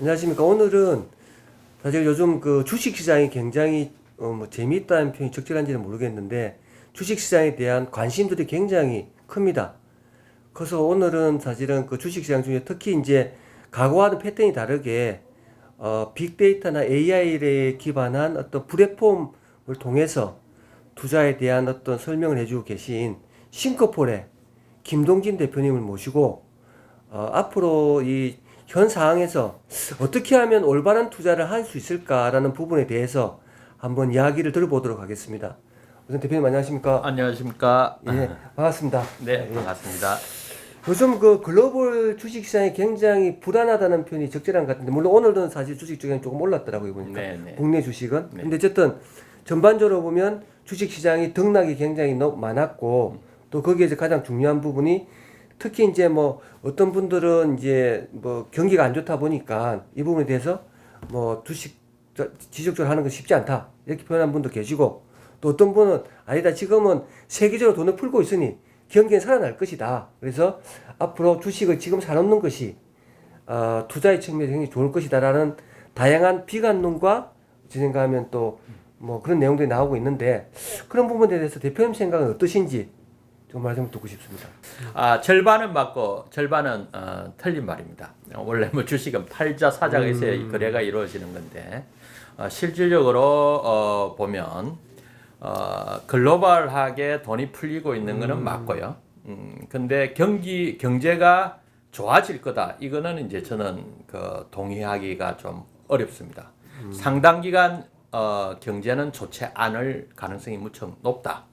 안녕하십니까. 오늘은 사실 요즘 그 주식 시장이 굉장히 어, 뭐 재미있다는 표현이 적절한지는 모르겠는데 주식 시장에 대한 관심들이 굉장히 큽니다. 그래서 오늘은 사실은 그 주식 시장 중에 특히 이제 과거와는 패턴이 다르게 어, 빅데이터나 AI에 기반한 어떤 플랫폼을 통해서 투자에 대한 어떤 설명을 해주고 계신 싱커폴의 김동진 대표님을 모시고 어, 앞으로 이 현 상황에서 어떻게 하면 올바른 투자를 할 수 있을까라는 부분에 대해서 한번 이야기를 들어보도록 하겠습니다. 우선 대표님 안녕하십니까? 안녕하십니까? 예, 반갑습니다. 네, 반갑습니다. 요즘 그 글로벌 주식 시장이 굉장히 불안하다는 표현이 적절한 것 같은데 물론 오늘은 사실 주식 시장이 조금 올랐더라고요 보니까 네, 네. 국내 주식은 네. 근데 어쨌든 전반적으로 보면 주식 시장이 등락이 굉장히 많았고 또 거기에서 가장 중요한 부분이 특히 이제 뭐 어떤 분들은 이제 뭐 경기가 안 좋다 보니까 이 부분에 대해서 뭐 주식 저- 지속적으로 하는 건 쉽지 않다. 이렇게 표현한 분도 계시고 또 어떤 분은 아니다 지금은 세계적으로 돈을 풀고 있으니 경기는 살아날 것이다. 그래서 앞으로 주식을 지금 사놓는 것이 어, 투자의 측면에서 굉장히 좋을 것이다라는 다양한 비관론과 제 생각하면 또 뭐 그런 내용들이 나오고 있는데 그런 부분에 대해서 대표님 생각은 어떠신지 좀말좀 듣고 싶습니다. 아, 절반은 맞고 절반은 어, 틀린 말입니다. 어, 원래 뭐 주식은 팔자 사자가 있어야 이 거래가 이루어지는 건데 어, 실질적으로 어, 보면 어, 글로벌하게 돈이 풀리고 있는 거는 맞고요. 음, 근데 경기 경제가 좋아질 거다. 이거는 이제 저는 그 동의하기가 좀 어렵습니다. 상당 기간 어, 경제는 좋지 않을 가능성이 무척 높다.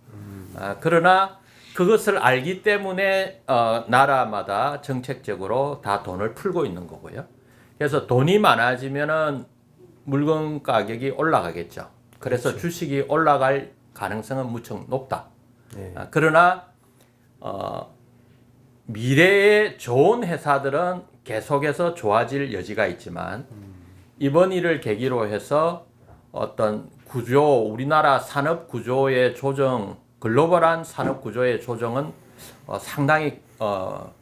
아, 그러나 그것을 알기 때문에 어, 나라마다 정책적으로 다 돈을 풀고 있는 거고요. 그래서 돈이 많아지면은 물건 가격이 올라가겠죠. 그래서 주식이 올라갈 가능성은 무척 높다. 네. 아, 그러나 어, 미래에 좋은 회사들은 계속해서 좋아질 여지가 있지만 이번 일을 계기로 해서 어떤 구조 우리나라 산업 구조의 조정 글로벌한 산업 구조의 조정은 어, 상당히 어,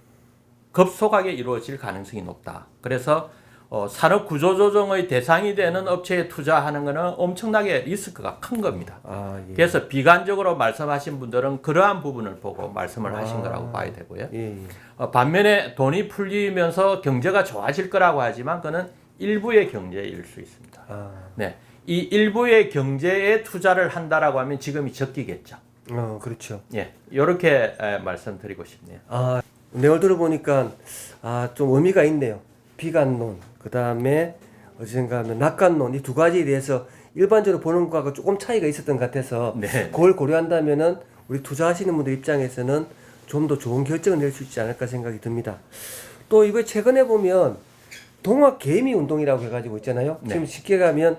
급속하게 이루어질 가능성이 높다. 그래서 어, 산업 구조 조정의 대상이 되는 업체에 투자하는 것은 엄청나게 리스크가 큰 겁니다. 아 예. 그래서 비관적으로 말씀하신 분들은 그러한 부분을 보고 말씀을 하신 아. 거라고 봐야 되고요. 예, 예. 어, 반면에 돈이 풀리면서 경제가 좋아질 거라고 하지만 그는 일부의 경제일 수 있습니다. 아, 네, 이 일부의 경제에 투자를 한다라고 하면 지금이 적기겠죠. 어 그렇죠. 예, 이렇게 말씀드리고 싶네요. 아 내용 들어보니까 아 좀 의미가 있네요. 비관론 그 다음에 어디선가 하면 낙관론 이 두 가지에 대해서 일반적으로 보는 것과 조금 차이가 있었던 것 같아서 네. 그걸 고려한다면은 우리 투자하시는 분들 입장에서는 좀 더 좋은 결정을 낼 수 있지 않을까 생각이 듭니다. 또 이거 최근에 보면 동학 개미 운동이라고 해가지고 있잖아요. 네. 지금 쉽게 가면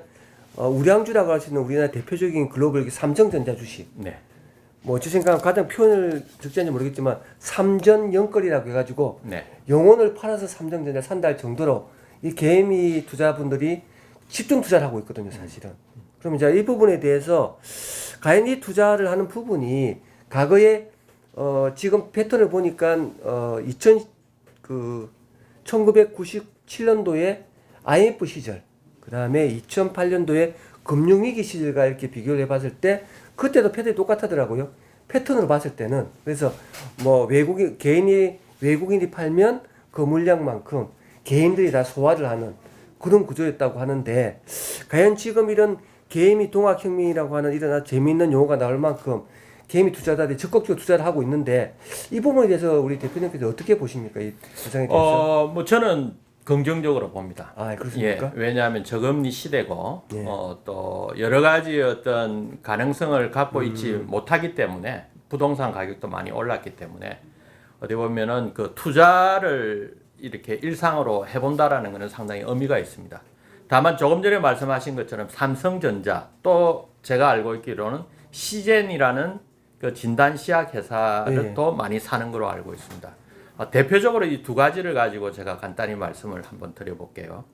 어, 우량주라고 할 수 있는 우리나라 대표적인 글로벌 삼성전자 주식. 네, 뭐제 생각은 가장 표현을 적절한지 모르겠지만 삼전 영끌이라고 해가지고 네, 영혼을 팔아서 삼성전자 산다 할 정도로 이 개미 투자분들이 집중 투자를 하고 있거든요, 사실은. 그럼 이제 이 부분에 대해서 과연 이 투자를 하는 부분이 과거에 어 지금 패턴을 보니까 어 2000 그 1997년도에 IMF 시절, 그 다음에 2008년도에 금융위기 시절과 이렇게 비교를 해봤을 때 그때도 패턴이 똑같더라고요. 패턴으로 봤을 때는 그래서 뭐 외국인 개인이 외국인이 팔면 그 물량만큼 개인들이 다 소화를 하는 그런 구조였다고 하는데 과연 지금 이런 개미 동학혁명이라고 하는 이런 재미있는 용어가 나올 만큼 개미 투자자들이 적극적으로 투자를 하고 있는데 이 부분에 대해서 우리 대표님께서 어떻게 보십니까 이? 어, 뭐 저는 긍정적으로 봅니다. 아 예, 그렇습니까? 왜냐하면 저금리 시대고 예. 어, 또 여러 가지 어떤 가능성을 갖고 있지 음. 못하기 때문에 부동산 가격도 많이 올랐기 때문에 어디 보면은 그 투자를 이렇게 일상으로 해본다라는 것은 상당히 의미가 있습니다. 다만 조금 전에 말씀하신 것처럼 삼성전자 또 제가 알고 있기로는 시젠이라는 그 진단 시약 회사를 예. 또 많이 사는 걸로 알고 있습니다. 어, 대표적으로 이 두 가지를 가지고 제가 간단히 말씀을 한번 드려볼게요.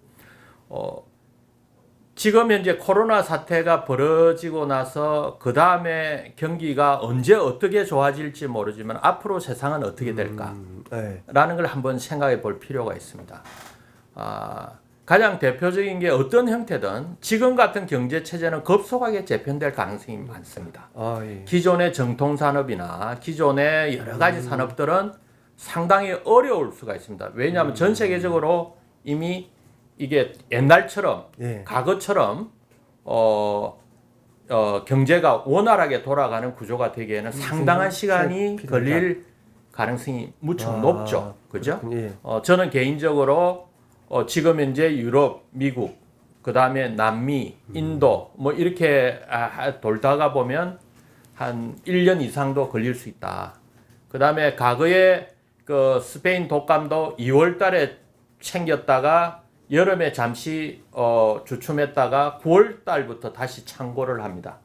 어, 지금 현재 코로나 사태가 벌어지고 나서 그 다음에 경기가 언제 어떻게 좋아질지 모르지만 앞으로 세상은 어떻게 될까? 음, 네. 라는 걸 한번 생각해 볼 필요가 있습니다. 아, 가장 대표적인 게 어떤 형태든 지금 같은 경제 체제는 급속하게 재편될 가능성이 많습니다. 아, 예. 기존의 정통 산업이나 기존의 여러 가지 산업들은 상당히 어려울 수가 있습니다. 왜냐하면 전 세계적으로 이미 이게 옛날처럼 예. 과거처럼 어, 어, 경제가 원활하게 돌아가는 구조가 되기에는 상당한 시간이 필요하다. 걸릴 가능성이 무척 아, 높죠. 그죠? 예. 어, 저는 개인적으로 어, 지금 현재 유럽, 미국, 그 다음에 남미, 인도 뭐 이렇게 아, 돌다가 보면 한 1년 이상도 걸릴 수 있다. 그 다음에 과거에 그 스페인 독감도 2월 달에 챙겼다가 여름에 잠시 어, 주춤했다가 9월 달부터 다시 창고를 합니다.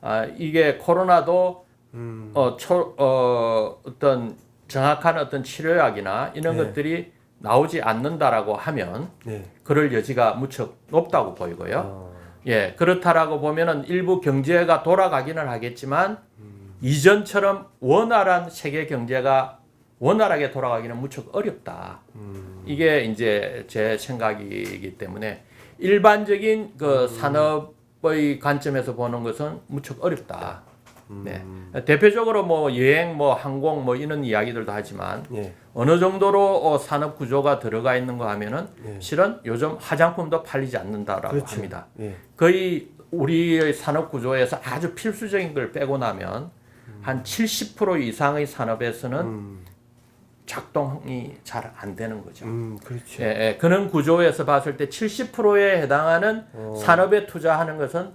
아, 이게 코로나도 음. 어, 초, 어, 어떤 정확한 어떤 치료약이나 이런 네. 것들이 나오지 않는다라고 하면 네. 그럴 여지가 무척 높다고 보이고요. 어, 예, 그렇다라고 보면은 일부 경제가 돌아가기는 하겠지만 이전처럼 원활한 세계 경제가 원활하게 돌아가기는 무척 어렵다. 음. 이게 이제 제 생각이기 때문에 일반적인 그 산업의 관점에서 보는 것은 무척 어렵다. 네. 대표적으로 뭐 여행, 뭐 항공, 뭐 이런 이야기들도 하지만 예. 어느 정도로 어, 산업 구조가 들어가 있는 거 하면은 예. 실은 요즘 화장품도 팔리지 않는다라고 그렇죠. 합니다. 예. 거의 우리의 산업 구조에서 아주 필수적인 걸 빼고 나면 한 70% 이상의 산업에서는 음. 작동이 잘 안 되는 거죠. 음, 그렇죠. 예, 예, 그런 구조에서 봤을 때 70%에 해당하는 어. 산업에 투자하는 것은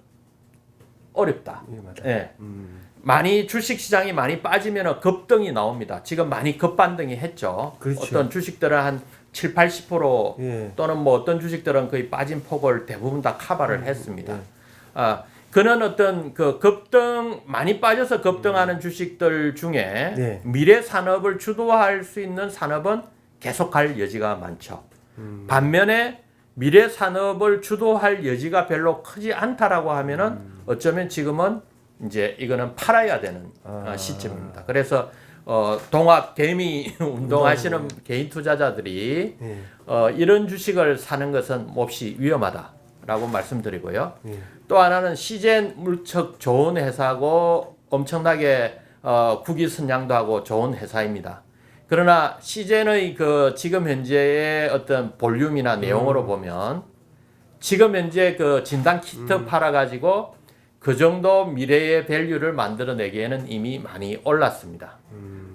어렵다. 예, 맞아요. 예. 음. 많이 주식 시장이 많이 빠지면 급등이 나옵니다. 지금 많이 급반등이 했죠. 그렇죠. 어떤 주식들은 한 7, 80% 예. 또는 뭐 어떤 주식들은 거의 빠진 폭을 대부분 다 커버를 했습니다. 예. 아, 그는 어떤 그 급등 많이 빠져서 급등하는 주식들 중에 네. 미래 산업을 주도할 수 있는 산업은 계속할 여지가 많죠. 음. 반면에 미래 산업을 주도할 여지가 별로 크지 않다라고 하면은 음. 어쩌면 지금은 이제 이거는 팔아야 되는 어, 아. 시점입니다. 그래서 어, 동학 개미 운동하시는 개인 투자자들이 예. 어, 이런 주식을 사는 것은 몹시 위험하다라고 말씀드리고요. 예. 또 하나는 시젠 물척 좋은 회사고 엄청나게 어, 국위 선양도 하고 좋은 회사입니다. 그러나 시젠의 그 지금 현재의 어떤 볼륨이나 내용으로 보면 지금 현재 그 진단 키트 팔아 가지고 그 정도 미래의 밸류를 만들어내기에는 이미 많이 올랐습니다.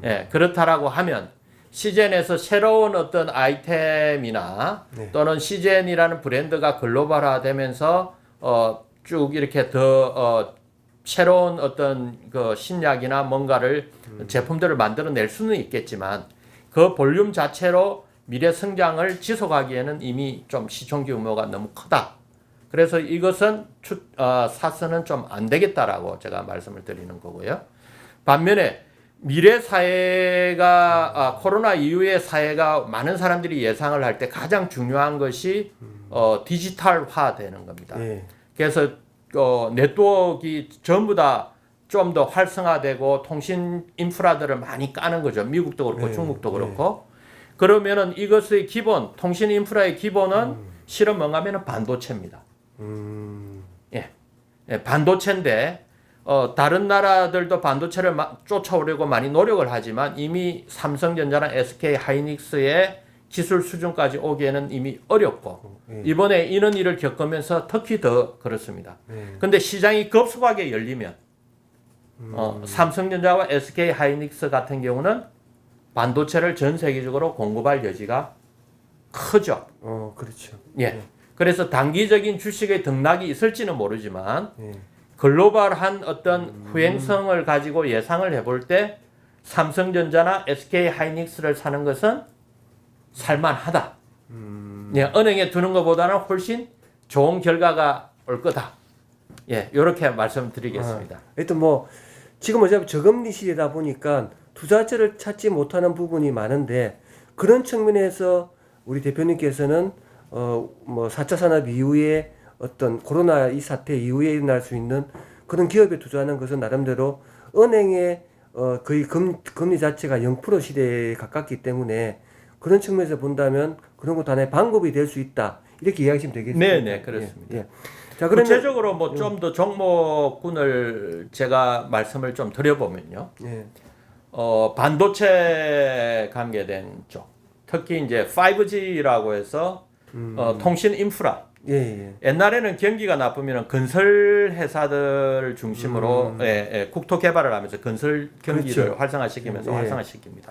예, 그렇다라고 하면 시젠에서 새로운 어떤 아이템이나 네. 또는 시젠이라는 브랜드가 글로벌화되면서 어, 쭉 이렇게 더 어, 새로운 어떤 그 신약이나 뭔가를 제품들을 만들어낼 수는 있겠지만 그 볼륨 자체로 미래 성장을 지속하기에는 이미 좀 시총 규모가 너무 크다. 그래서 이것은 추, 어, 사서는 좀 안 되겠다라고 제가 말씀을 드리는 거고요. 반면에 미래 사회가 아, 코로나 이후의 사회가 많은 사람들이 예상을 할 때 가장 중요한 것이 어, 디지털화 되는 겁니다. 예. 그래서 어, 네트워크가 전부 다 좀 더 활성화되고 통신 인프라들을 많이 까는 거죠. 미국도 그렇고 네, 중국도 네. 그렇고 그러면은 이것의 기본 통신 인프라의 기본은 실은 뭔가면은 반도체입니다. 음. 예, 반도체인데 어, 다른 나라들도 반도체를 마- 쫓아오려고 많이 노력을 하지만 이미 삼성전자나 SK 하이닉스의 기술 수준까지 오기에는 이미 어렵고 예. 이번에 이런 일을 겪으면서 특히 더 그렇습니다. 예. 근데 시장이 급속하게 열리면 어, 삼성전자와 SK 하이닉스 같은 경우는 반도체를 전 세계적으로 공급할 여지가 크죠. 어, 그렇죠. 예. 그래서 단기적인 주식의 등락이 있을지는 모르지만 예. 글로벌한 어떤 후행성을 가지고 예상을 해볼 때 삼성전자나 SK 하이닉스를 사는 것은 살만하다. 예, 은행에 두는 것보다는 훨씬 좋은 결과가 올 거다. 예, 이렇게 말씀드리겠습니다. 하여튼 뭐 지금 어차피 저금리 시대다 보니까 투자처를 찾지 못하는 부분이 많은데 그런 측면에서 우리 대표님께서는 어 뭐 4차 산업 이후에 어떤 코로나 이 사태 이후에 일어날 수 있는 그런 기업에 투자하는 것은 나름대로 은행의 어 거의 금, 금리 자체가 0% 시대에 가깝기 때문에 그런 측면에서 본다면 그런 것도 하나의 방법이 될 수 있다. 이렇게 이해하시면 되겠습니다. 네, 네, 그렇습니다. 예, 예. 자, 그러면 구체적으로 뭐 좀 더 종목군을 제가 말씀을 좀 드려보면요. 예. 어, 반도체 관계된 쪽, 특히 이제 5G라고 해서 어, 통신 인프라. 예, 예. 옛날에는 경기가 나쁘면 건설 회사들 중심으로 음. 예, 예, 국토 개발을 하면서 건설 경기를 그렇죠. 활성화시키면서 예. 활성화시킵니다.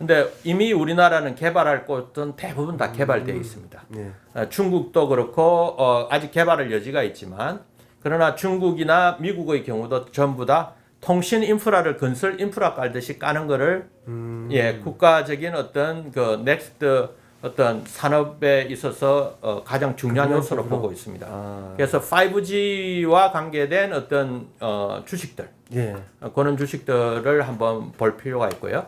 근데 이미 우리나라는 개발할 곳은 대부분 다 개발되어 있습니다. 예. 어, 중국도 그렇고 어, 아직 개발할 여지가 있지만 그러나 중국이나 미국의 경우도 전부 다 통신 인프라를 건설 인프라 깔듯이 까는 거를 음. 예 국가적인 어떤 그 넥스트 어떤 산업에 있어서 어, 가장 중요한 요소로. 보고 있습니다. 아. 그래서 5G와 관계된 어떤 어, 주식들 예. 어, 그런 주식들을 한번 볼 필요가 있고요.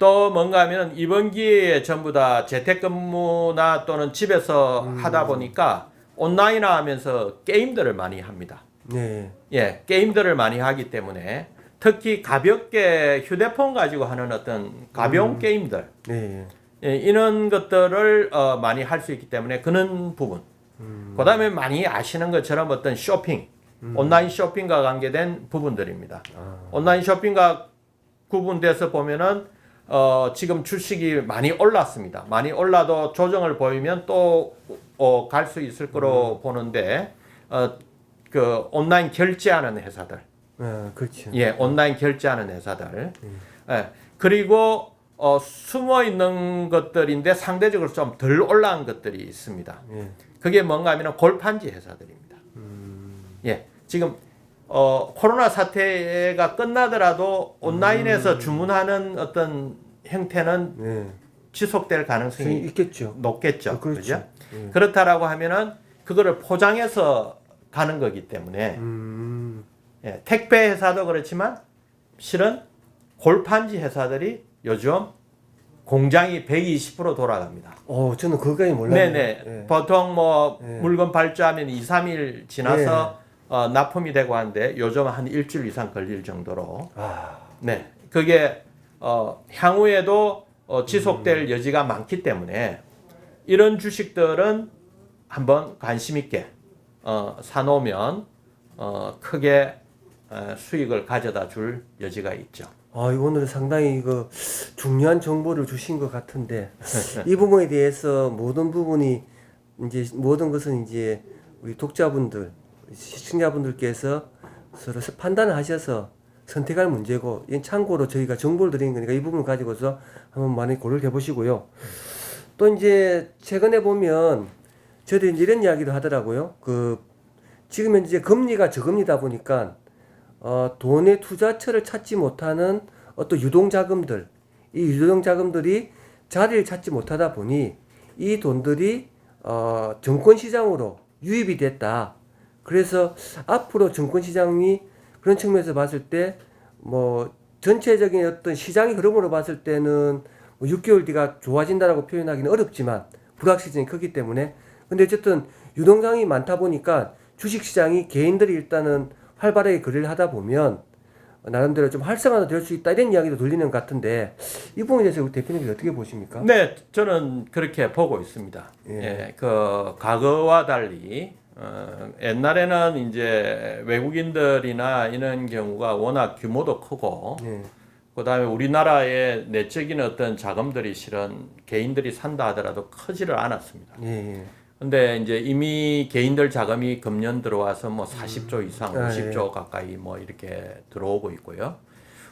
또 뭔가 하면 이번 기회에 전부 다 재택근무나 또는 집에서 하다 보니까 온라인 하면서 게임들을 많이 합니다. 네. 예, 게임들을 많이 하기 때문에 특히 가볍게 휴대폰 가지고 하는 어떤 가벼운 게임들 네. 예, 이런 것들을 어, 많이 할 수 있기 때문에 그런 부분. 그다음에 많이 아시는 것처럼 어떤 쇼핑, 온라인 쇼핑과 관계된 부분들입니다. 온라인 쇼핑과 구분돼서 보면은 어, 지금 주식이 많이 올랐습니다. 많이 올라도 조정을 보이면 또 어, 갈수 있을 거로 보는데 어, 그 온라인 결제하는 회사들. 아, 그렇죠. 예, 온라인 결제하는 회사들. 예, 그리고 어, 숨어 있는 것들인데 상대적으로 좀 덜 올라온 것들이 있습니다. 예. 그게 뭔가 하면 골판지 회사들입니다. 예, 지금 어, 코로나 사태가 끝나더라도 온라인에서 주문하는 어떤 형태는 네. 지속될 가능성이 있겠죠. 높겠죠. 어, 그렇죠. 그죠? 예. 그렇다라고 하면은 그거를 포장해서 가는 거기 때문에 음. 예, 택배 회사도 그렇지만 실은 골판지 회사들이 요즘 공장이 120% 돌아갑니다. 어, 저는 그거까지 몰랐네요. 네네. 예. 보통 뭐 예. 물건 발주하면 2, 3일 지나서 어, 납품이 되고 하는데 요즘 한 일주일 이상 걸릴 정도로 아, 네. 그게 어, 향후에도 어, 음. 지속될 여지가 많기 때문에 이런 주식들은 한번 관심 있게 어, 사놓으면 어, 크게 어, 수익을 가져다 줄 여지가 있죠. 아, 오늘 상당히 이거 중요한 정보를 주신 것 같은데 이 부분에 대해서 모든 부분이 이제 모든 것은 이제 우리 독자분들, 시청자분들께서 서로 판단을 하셔서 선택할 문제고 이건 참고로 저희가 정보를 드리는 거니까 이 부분을 가지고서 한번 많이 고려를 해보시고요. 또 이제 최근에 보면 저희들이 이제 이런 이야기도 하더라고요. 그 지금 현재 금리가 저금리다 보니까 어, 돈의 투자처를 찾지 못하는 어떤 유동 자금들, 이 유동 자금들이 자리를 찾지 못하다 보니 이 돈들이 어, 증권 시장으로 유입이 됐다. 그래서 앞으로 증권 시장이 그런 측면에서 봤을 때 뭐 전체적인 어떤 시장의 흐름으로 봤을 때는 뭐 6개월 뒤가 좋아진다라고 표현하기는 어렵지만 불확실성이 크기 때문에 근데 어쨌든 유동성이 많다 보니까 주식 시장이 개인들이 일단은 활발하게 거래를 하다 보면 나름대로 좀 활성화가 될 수 있다 이런 이야기도 들리는 것 같은데 이 부분에 대해서 우리 대표님께서 어떻게 보십니까? 네, 저는 그렇게 보고 있습니다. 예. 예, 그 과거와 달리 어, 옛날에는 이제 외국인들이나 이런 경우가 워낙 규모도 크고 네. 그다음에 우리나라의 내적인 어떤 자금들이 실은 개인들이 산다 하더라도 크지를 않았습니다. 예, 예. 근데 이제 이미 개인들 자금이 금년 들어와서 뭐 40조 이상, 아, 50조 가까이 뭐 이렇게 들어오고 있고요.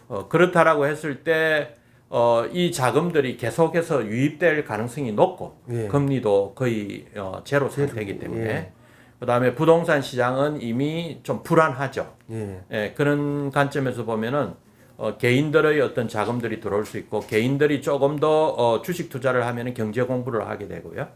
어, 그렇다라고 했을 때, 어, 이 자금들이 계속해서 유입될 가능성이 높고, 예. 금리도 거의 어, 제로 상태이기 때문에, 그 다음에 부동산 시장은 이미 좀 불안하죠. 예. 예, 그런 관점에서 보면은 어, 개인들의 어떤 자금들이 들어올 수 있고 개인들이 조금 더 어, 주식 투자를 하면은 경제 공부를 하게 되고요.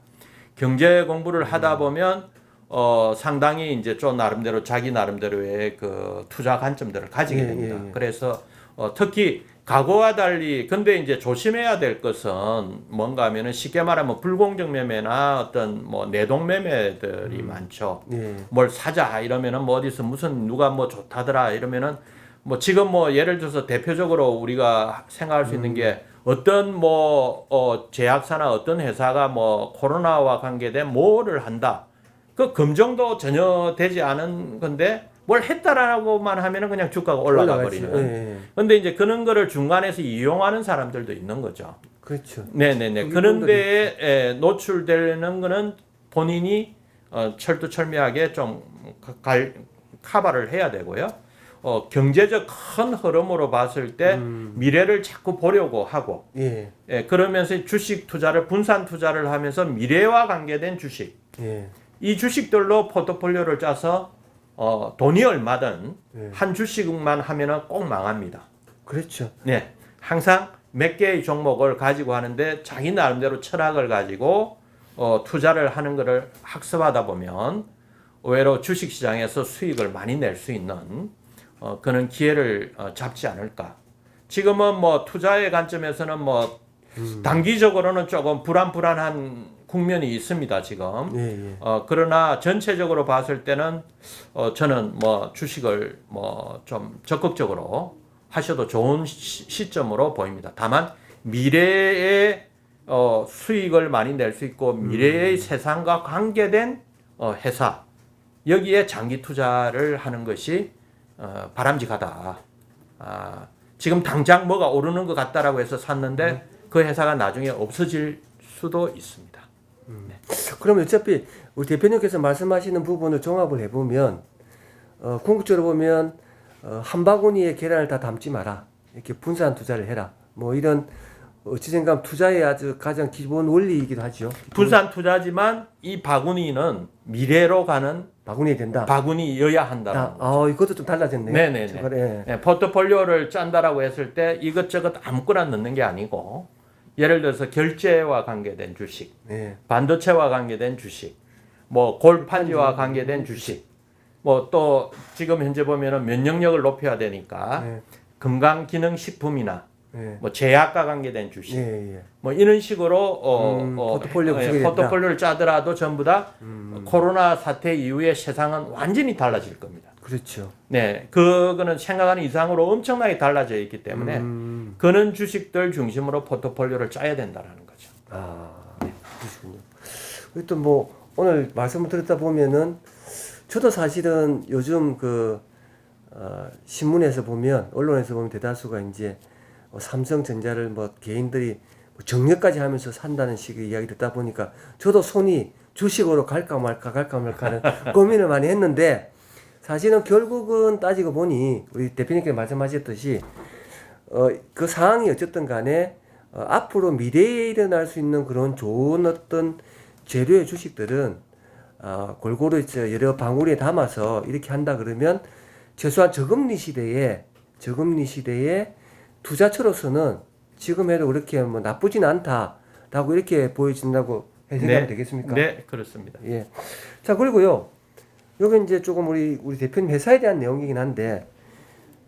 경제 공부를 하다 보면 어, 상당히 이제 좀 나름대로 자기 나름대로의 그 투자 관점들을 가지게 예, 됩니다. 예, 예. 그래서 어, 특히 과거와 달리 근데 이제 조심해야 될 것은 뭔가 하면은 쉽게 말하면 불공정 매매나 어떤 뭐 내동 매매들이 많죠. 예. 뭘 사자 이러면은 뭐 어디서 무슨 누가 뭐 좋다더라 이러면은 뭐 지금 뭐 예를 들어서 대표적으로 우리가 생각할 수 있는 게 어떤 뭐 어, 제약사나 어떤 회사가 뭐 코로나와 관계된 뭐를 한다. 그 검증도 전혀 되지 않은 건데 뭘 했다라고만 하면은 그냥 주가가 올라가 올라가지. 버리는. 예, 예. 근데 이제 그런 거를 중간에서 이용하는 사람들도 있는 거죠. 그렇죠. 네네네. 그 그런 일본들이- 데에 에, 노출되는 거는 본인이 어, 철두철미하게 좀 갈, 카바를 해야 되고요. 어, 경제적 큰 흐름으로 봤을 때 음. 미래를 자꾸 보려고 하고 예. 예, 그러면서 주식 투자를 분산 투자를 하면서 미래와 관계된 주식 예. 이 주식들로 포트폴리오를 짜서 어, 돈이 얼마든 예. 한 주식만 하면은 꼭 망합니다. 그렇죠. 네, 항상 몇 개의 종목을 가지고 하는데 자기 나름대로 철학을 가지고 어, 투자를 하는 것을 학습하다 보면 의외로 주식시장에서 수익을 많이 낼 수 있는 어, 그런 기회를 어, 잡지 않을까. 지금은 뭐 투자의 관점에서는 뭐 단기적으로는 조금 불안불안한 국면이 있습니다 지금. 예, 예. 어, 그러나 전체적으로 봤을 때는 어, 저는 뭐 주식을 뭐 좀 적극적으로 하셔도 좋은 시, 시점으로 보입니다. 다만 미래의 어, 수익을 많이 낼 수 있고 미래의 세상과 관계된 어, 회사 여기에 장기 투자를 하는 것이 어, 바람직하다. 아, 지금 당장 뭐가 오르는 것 같다라고 해서 샀는데 그 회사가 나중에 없어질 수도 있습니다. 그러면 어차피 우리 대표님께서 말씀하시는 부분을 종합을 해보면 어, 궁극적으로 보면 어, 한 바구니에 계란을 다 담지 마라 이렇게 분산 투자를 해라 뭐 이런 어찌 생각하면 투자의 아주 가장 기본 원리이기도 하죠. 분산 투자지만 이 바구니는 미래로 가는 바구니에 된다. 바구니여야 한다. 아, 아, 이것도 좀 달라졌네요. 네네네. 예. 네, 포트폴리오를 짠다라고 했을 때 이것저것 아무거나 넣는 게 아니고 예를 들어서 결제와 관계된 주식, 예. 반도체와 관계된 주식, 뭐 골판지와 관계된 주식, 뭐 또 지금 현재 보면은 면역력을 높여야 되니까 예. 건강 기능 식품이나 예. 뭐 제약과 관계된 주식, 예, 예. 뭐 이런 식으로 어, 음, 어, 포트폴리오 예. 포트폴리오를 짜더라도 전부 다 음. 코로나 사태 이후에 세상은 완전히 달라질 겁니다. 그렇죠. 네, 그거는 생각하는 이상으로 엄청나게 달라져 있기 때문에 음, 그런 주식들 중심으로 포트폴리오를 짜야 된다라는 거죠. 아, 그러시군요. 그리고 또뭐 오늘 말씀을 듣다 보면은 저도 사실은 요즘 그 어, 신문에서 보면 언론에서 보면 대다수가 이제 뭐 삼성전자를 뭐 개인들이 뭐 정리까지 하면서 산다는 식의 이야기 듣다 보니까 저도 손이 주식으로 갈까 말까 갈까 말까 하는 고민을 많이 했는데 사실은 결국은 따지고 보니 우리 대표님께서 말씀하셨듯이 어, 그 상황이 어쨌든 간에 어, 앞으로 미래에 일어날 수 있는 그런 좋은 어떤 재료의 주식들은 어, 골고루 이제 여러 방울에 담아서 이렇게 한다 그러면 최소한 저금리 시대에 저금리 시대에 투자처로서는 지금 해도 그렇게 뭐 나쁘진 않다라고 이렇게 보여진다고 해석하면 되겠습니까? 네, 그렇습니다. 예. 자 그리고요. 여기 이제 조금 우리 우리 대표님 회사에 대한 내용이긴 한데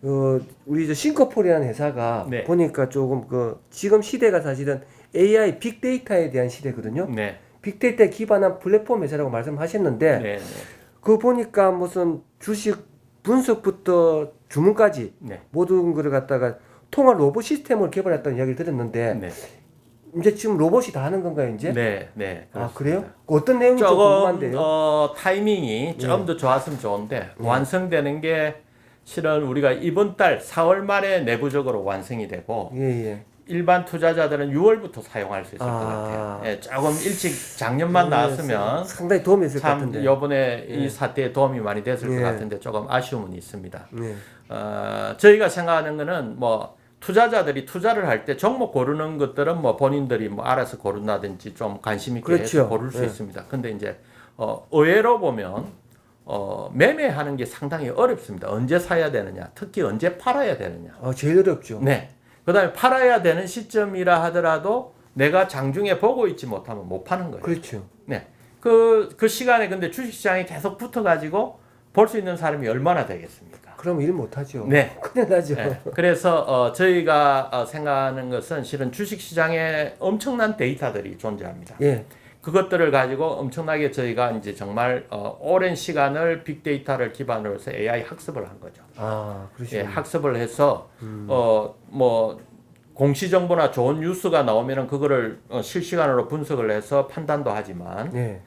어 우리 저 싱커폴이라는 회사가 네. 보니까 조금 그 지금 시대가 사실은 AI 빅데이터에 대한 시대거든요. 네, 빅데이터에 기반한 플랫폼 회사라고 말씀하셨는데 네, 네, 그 보니까 무슨 주식 분석부터 주문까지 네, 모든 거를 갖다가 통합 로봇 시스템을 개발했다는 이야기를 들었는데 네, 이제 지금 로봇이 다 하는 건가요 이제? 네, 네. 아 그렇습니다. 그래요? 그 어떤 좀 조금 궁금한데요. 어, 타이밍이 좀 더 좋았으면 좋은데 완성되는 게 실은 우리가 이번 달 4월 말에 내부적으로 완성이 되고 예 예. 일반 투자자들은 6월부터 사용할 수 있을 것 아. 같아요. 예, 조금 일찍 작년만 나왔으면 상당히 도움이 있을 것 참 같은데. 이번에 이 사태에 도움이 많이 됐을 예. 것 같은데 조금 아쉬움은 있습니다. 네. 어, 저희가 생각하는 거는 뭐 투자자들이 투자를 할 때 종목 고르는 것들은 뭐 본인들이 뭐 알아서 고른다든지 좀 관심 있게 그렇죠. 해서 고를 수 예. 있습니다. 근데 이제 어, 의외로 보면 어, 매매하는 게 상당히 어렵습니다. 언제 사야 되느냐, 특히 언제 팔아야 되느냐. 어, 제일 어렵죠. 네. 그 다음에 팔아야 되는 시점이라 하더라도 내가 장중에 보고 있지 못하면 못 파는 거예요. 그렇죠. 네. 그, 그 시간에 근데 주식시장이 계속 붙어가지고 볼 수 있는 사람이 얼마나 되겠습니까? 그럼 일 못하죠. 네. 큰일 나죠. 네. 그래서 어, 저희가 어, 생각하는 것은 실은 주식시장에 엄청난 데이터들이 존재합니다. 예. 그것들을 가지고 엄청나게 저희가 이제 정말 어, 오랜 시간을 빅데이터를 기반으로 해서 AI 학습을 한 거죠. 아, 예, 그러시군요. 학습을 해서 어뭐 공시 정보나 좋은 뉴스가 나오면은 그거를 어, 실시간으로 분석을 해서 판단도 하지만 예.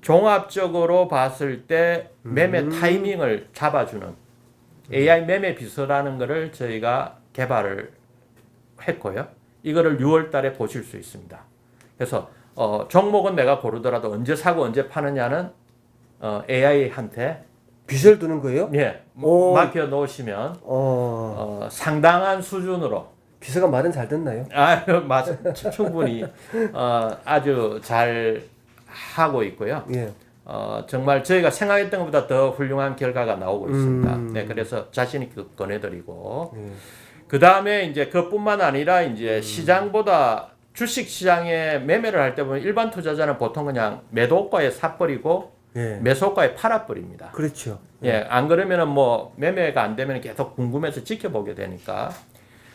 종합적으로 봤을 때 매매 음. 타이밍을 잡아주는 AI 매매 비서라는 거를 저희가 개발을 했고요. 이거를 6월 달에 보실 수 있습니다. 그래서 어, 종목은 내가 고르더라도 언제 사고 언제 파느냐는 어, AI한테 빚을 두는 거예요? 예, 오. 맡겨 놓으시면 어, 어, 상당한 수준으로 비서가 말은 잘 듣나요? 아유 맞 충분히 어, 아주 잘 하고 있고요. 예. 어, 정말 저희가 생각했던 것보다 더 훌륭한 결과가 나오고 있습니다. 음. 네, 그래서 자신 있게 권해드리고 예. 그 다음에 이제 그뿐만 아니라 이제 시장보다 주식 시장에 매매를 할 때 보면 일반 투자자는 보통 그냥 매도가에 사버리고 예. 매수가에 팔아버립니다. 그렇죠. 예, 안 그러면은 뭐 매매가 안 되면 계속 궁금해서 지켜보게 되니까.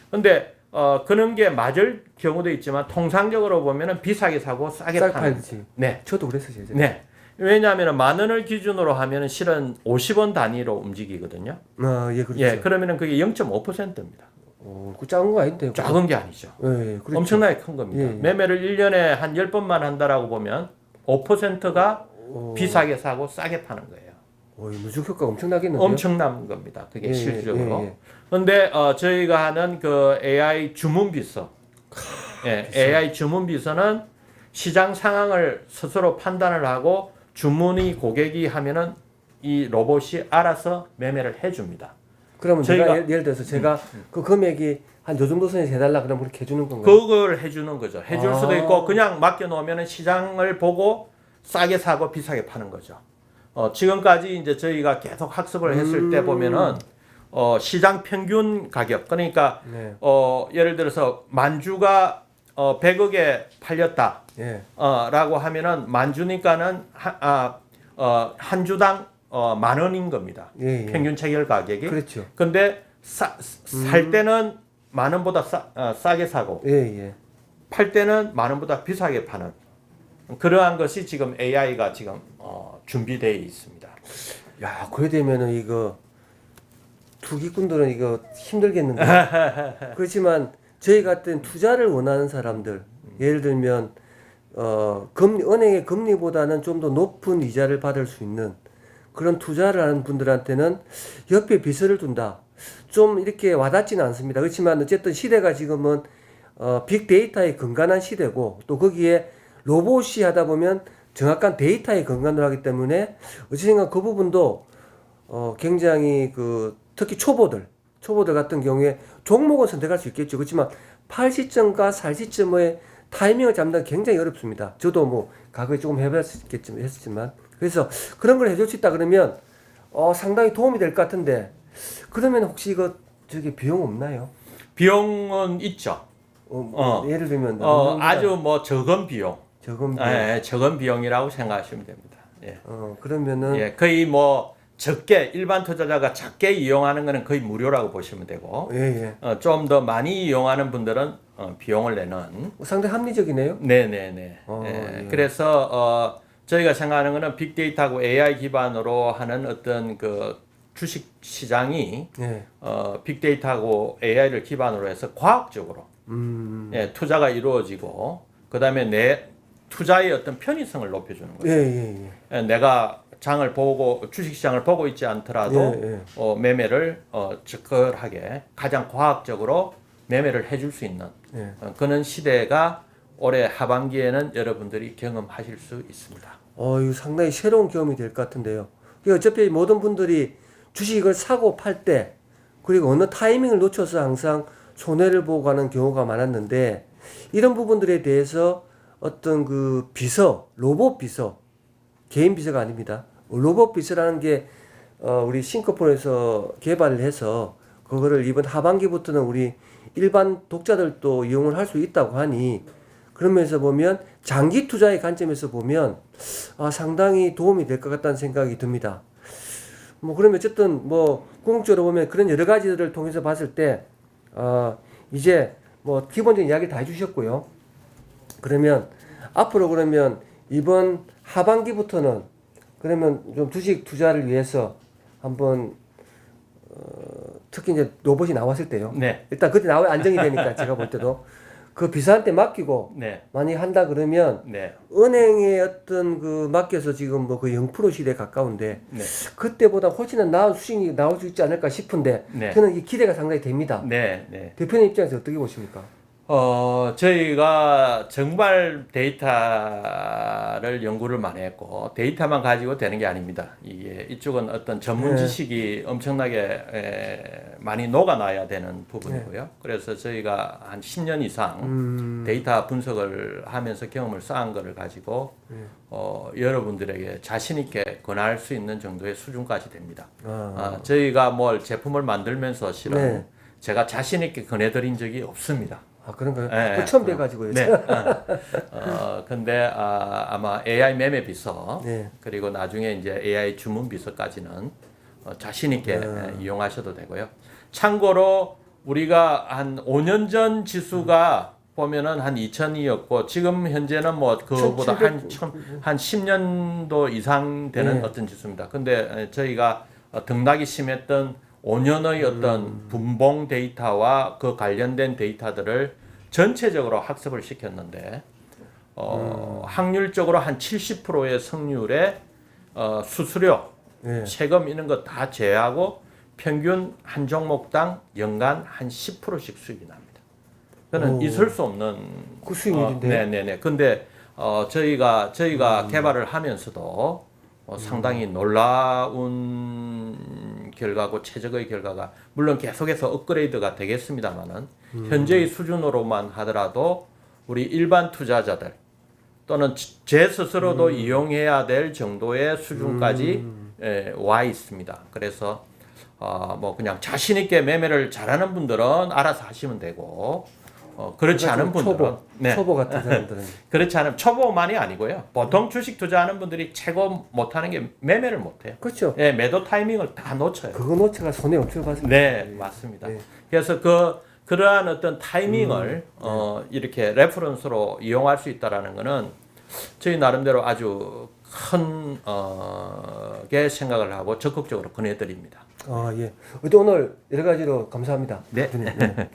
근데 어 그런 게 맞을 경우도 있지만 통상적으로 보면은 비싸게 사고 싸게 쌀 파는. 네. 저도 그랬어요. 예전에. 네. 왜냐하면 만 원을 기준으로 하면은 실은 50원 단위로 움직이거든요. 아, 예, 그렇죠. 예, 그러면은 그게 0.5%입니다. 어, 그 작은 거 아닌데요. 작은 게 아니죠. 예, 예, 그렇죠. 엄청나게 큰 겁니다. 예, 예. 매매를 1년에 한 10번만 한다라고 보면 5%가 어, 비싸게 사고 싸게 파는 거예요. 어, 이 누적 효과가 엄청나겠는데요. 엄청난 겁니다. 그게 예, 예, 실질적으로. 예, 예. 근데 어, 저희가 하는 그 AI 주문 비서, 예, AI 주문 비서는 시장 상황을 스스로 판단을 하고 주문이 고객이 하면은 이 로봇이 알아서 매매를 해 줍니다. 그러면 저희가- 음, 제가 예를, 예를 들어서 제가 그 금액이 한 요 정도 선에서 해달라 그러면 그렇게 해주는 건가요? 그걸 해주는 거죠. 해줄 수도 아. 있고 그냥 맡겨놓으면 시장을 보고 싸게 사고 비싸게 파는 거죠. 어, 지금까지 이제 저희가 계속 학습을 했을 음. 때 보면은 어, 시장 평균 가격 그러니까 네. 어, 예를 들어서 만주가 어, 100억에 팔렸다. 예. 어, 라고 하면은 만주니까는 한, 아, 어, 한 주당 어, 만 원인 겁니다. 예, 예. 평균 체결 가격이. 그렇죠. 근데 사, 살 때는 만 원보다 싸, 어, 싸게 사고 예, 예. 팔 때는 만 원보다 비싸게 파는 그러한 것이 지금 AI가 지금 어, 준비되어 있습니다. 야, 그래 되면은 이거 투기꾼들은 이거 힘들겠는데. 그렇지만 저희 같은 투자를 원하는 사람들, 예를 들면 어, 금리 은행의 금리보다는 좀 더 높은 이자를 받을 수 있는 그런 투자를 하는 분들한테는 옆에 비서를 둔다. 좀 이렇게 와닿지는 않습니다. 그렇지만 어쨌든 시대가 지금은 어, 빅데이터의 근간한 시대고 또 거기에 로봇이 하다 보면 정확한 데이터의 근간으로 하기 때문에 어찌됐건 그 부분도 어, 굉장히 그 특히 초보들 초보들 같은 경우에 종목은 선택할 수 있겠죠. 그렇지만 팔 시점과 살 시점의 타이밍을 잡는 게 굉장히 어렵습니다. 저도 뭐 과거에 조금 해봤겠지만 했지만 그래서 그런 걸 해줄 수 있다 그러면 어, 상당히 도움이 될 것 같은데 그러면 혹시 이거 저기 비용 없나요? 비용은 있죠. 어, 어. 예를 들면 어, 어느 정도가 아주 뭐 적은 비용, 적은 비용. 예, 적은 비용이라고 생각하시면 됩니다. 예. 어 그러면은 예, 거의 뭐 적게 일반 투자자가 작게 이용하는 거는 거의 무료라고 보시면 되고 예 예. 어, 좀더 많이 이용하는 분들은 어, 비용을 내는 어, 상당히 합리적이네요. 네네네. 어, 예. 예. 그래서 어, 저희가 생각하는 거는 빅데이터하고 AI 기반으로 하는 어떤 그 주식 시장이 예. 어, 빅데이터하고 AI를 기반으로 해서 과학적으로 음. 예, 투자가 이루어지고 그다음에 내 투자의 어떤 편의성을 높여주는 거죠. 예 예, 예. 예, 내가 장을 보고 주식 시장을 보고 있지 않더라도 예, 예. 어, 매매를 어, 적절하게 가장 과학적으로 매매를 해줄 수 있는 예. 어, 그런 시대가 올해 하반기에는 여러분들이 경험하실 수 있습니다. 어, 이거 상당히 새로운 경험이 될 것 같은데요. 이게 어차피 모든 분들이 주식을 사고 팔 때, 그리고 어느 타이밍을 놓쳐서 항상 손해를 보고 가는 경우가 많았는데, 이런 부분들에 대해서 어떤 그 비서, 로봇 비서, 개인 비서가 아닙니다. 로봇 비서라는 게, 어, 우리 싱크폰에서 개발을 해서, 그거를 이번 하반기부터는 우리 일반 독자들도 이용을 할 수 있다고 하니, 그러면서 보면 장기 투자의 관점에서 보면 아, 상당히 도움이 될 것 같다는 생각이 듭니다. 뭐 그러면 어쨌든 뭐 궁극적으로 보면 그런 여러 가지들을 통해서 봤을 때 아, 이제 뭐 기본적인 이야기 다 해주셨고요. 그러면 앞으로 그러면 이번 하반기부터는 그러면 좀 주식 투자를 위해서 한번 어, 특히 이제 로봇이 나왔을 때요. 네. 일단 그때 나와 안정이 되니까 제가 볼 때도 그 비서한테 맡기고 네. 많이 한다 그러면 네. 은행의 어떤 그 맡겨서 지금 뭐 거의 0% 시대에 가까운데 네. 그때보다 훨씬 나은 수익이 나올 수 있지 않을까 싶은데 네. 저는 이 기대가 상당히 됩니다. 네. 네. 대표님 입장에서 어떻게 보십니까? 어, 저희가 정말 데이터를 연구를 많이 했고 데이터만 가지고 되는 게 아닙니다. 이게 이쪽은 어떤 전문 네. 지식이 엄청나게 에, 많이 녹아나야 되는 부분이고요. 그래서 저희가 한 10년 이상 음, 데이터 분석을 하면서 경험을 쌓은 거를 가지고 네. 어, 여러분들에게 자신 있게 권할 수 있는 정도의 수준까지 됩니다. 아, 아, 저희가 뭘 제품을 만들면서 실은 네. 제가 자신 있게 권해드린 적이 없습니다. 아 그런가요? 네. 그 처음 돼가지고요. 네. 어, 어, 근데 아, 아마 AI 매매 비서 네. 그리고 나중에 이제 AI 주문 비서까지는 어, 자신 있게 네. 에, 이용하셔도 되고요. 참고로 우리가 한 5년 전 지수가 보면은 한 2천이었고 지금 현재는 뭐 그거보다 한, 1700. 천- 한 10년도 이상 되는 네. 어떤 지수입니다. 근데 에, 저희가 어, 등락이 심했던 5년의 어떤 음. 분봉 데이터와 그 관련된 데이터들을 전체적으로 학습을 시켰는데 어, 음. 확률적으로 한 70%의 승률에 어, 수수료, 네. 세금 이런 거 다 제외하고 평균 한 종목당 연간 한 10%씩 수익이 납니다. 그는 오. 있을 수 없는 그 수익률인데. 어, 네네네. 근데 어, 저희가 저희가 음. 개발을 하면서도 어, 상당히 놀라운 결과고 최적의 결과가 물론 계속해서 업그레이드가 되겠습니다만은 음. 현재의 수준으로만 하더라도 우리 일반 투자자들 또는 지- 제 스스로도 음. 이용해야 될 정도의 수준까지 에, 와 있습니다. 그래서 어, 뭐 그냥 자신 있게 매매를 잘하는 분들은 알아서 하시면 되고 어, 그렇지 않은 좀 분들은 초보, 네. 초보 같은 사람들은 그렇지 않은 초보만이 아니고요. 보통 주식 투자하는 분들이 최고 못하는 게 매매를 못해요. 그렇죠. 예, 매도 타이밍을 다 놓쳐요. 그거 놓쳐가 손해 엄청 봤습니다. 네, 맞습니다. 네. 그래서 그 그러한 어떤 음, 타이밍을 어, 이렇게 레퍼런스로 이용할 수 있다라는 거는 저희 나름대로 아주 큰 어, 게 생각을 하고 적극적으로 권해드립니다. 아 예. 어쨌든 오늘 여러 가지로 감사합니다. 네. 네.